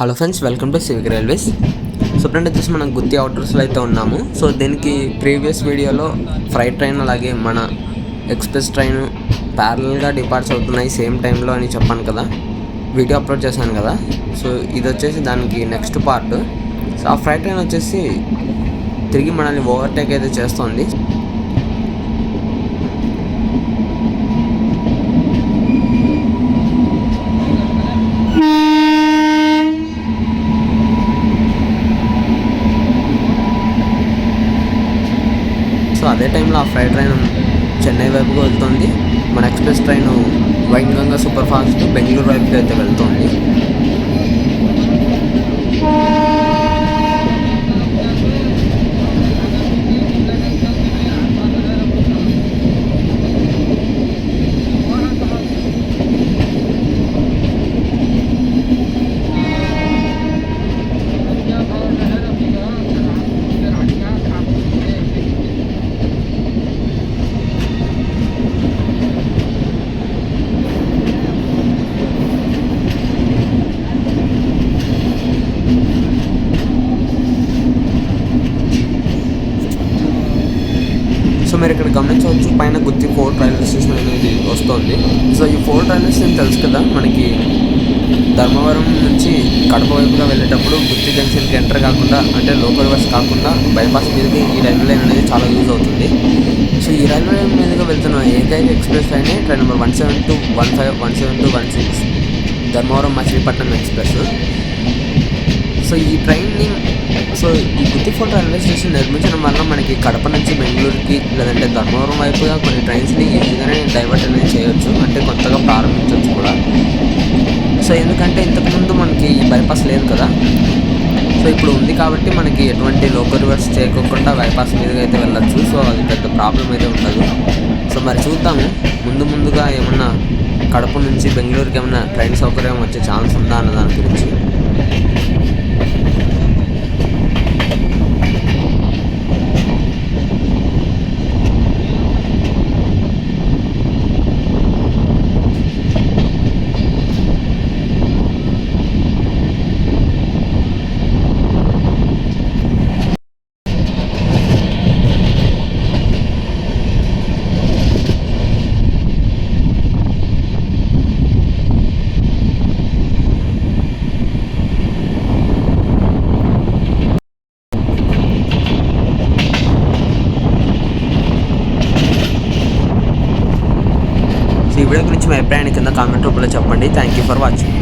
Hello friends welcome to Civic railways so friend వచ్చేసి మనం గుత్తి అవుటర్స్లో అయితే ఉన్నాము. సో దీనికి ప్రీవియస్ వీడియోలో ఫ్రైట్ ట్రైన్ అలాగే మన ఎక్స్ప్రెస్ ట్రైన్ ప్యారల్గా డిపార్ట్స్ అవుతున్నాయి సేమ్ టైంలో అని చెప్పాను కదా. వీడియో అప్లోడ్ చేశాను కదా. సో ఇది వచ్చేసి దానికి నెక్స్ట్ పార్ట్ సో ఆ ఫ్రైట్ ట్రైన్ వచ్చేసి తిరిగి మనల్ని ఓవర్టేక్ అయితే చేస్తుంది. అదే టైంలో ఆ ఫ్రైడ్ ట్రైన్ చెన్నై వైపుగా వెళ్తుంది. మన express train Wainganga super fast Bengaluru వైపుకి అయితే వెళ్తుంది. మీరు ఇక్కడ గమనించవచ్చు పైన గుత్తి ఫోర్ట్ రైల్వే స్టేషన్ అనేది వస్తుంది. సో ఈ ఫోర్ట్ రైల్వే స్టేషన్ తెలుసు కదా మనకి ధర్మవరం నుంచి కడప వైపుగా వెళ్ళేటప్పుడు గుత్తి జంక్షన్కి ఎంటర్ కాకుండా అంటే లోకల్ బస్ కాకుండా బైపాస్ మీదకి ఈ రైల్వే లైన్ అనేది చాలా యూజ్ అవుతుంది. సో ఈ రైల్వే లైన్ మీదుగా వెళ్తున్న ఏకైక express లైనే train number one seven two one five one seven two one six Dharmavaram Machilipatnam express. So ఈ ట్రైన్ని సో ఈ గుత్తిఫోర్ట్ రైల్వే స్టేషన్ నిర్మించడం వల్ల మనకి కడప నుంచి బెంగళూరుకి లేదంటే ధర్మవరం వైపుగా కొన్ని ట్రైన్స్ని ఈజీగానే డైవర్ట్ అనేది చేయొచ్చు అంటే కొత్తగా ప్రారంభించవచ్చు కూడా. సో ఎందుకంటే ఇంతకుముందు మనకి ఈ బైపాస్ లేదు కదా. సో ఇప్పుడు ఉంది కాబట్టి మనకి ఎటువంటి లోకల్ రివర్స్ చేయకోకుండా బైపాస్ మీదుగా అయితే వెళ్ళచ్చు. సో అది పెద్ద ప్రాబ్లం అయితే ఉండదు. సో మరి చూద్దాము. ముందు ముందుగా ఏమన్నా కడప నుంచి బెంగళూరుకి ఏమైనా ట్రైన్ సౌకర్యం వచ్చే ఛాన్స్ ఉందా అన్న దాని గురించి. ఈ వీడియో గురించి మీ అభిప్రాయాన్ని కింద కామెంట్ రూపంలో చెప్పండి. Thank you for watching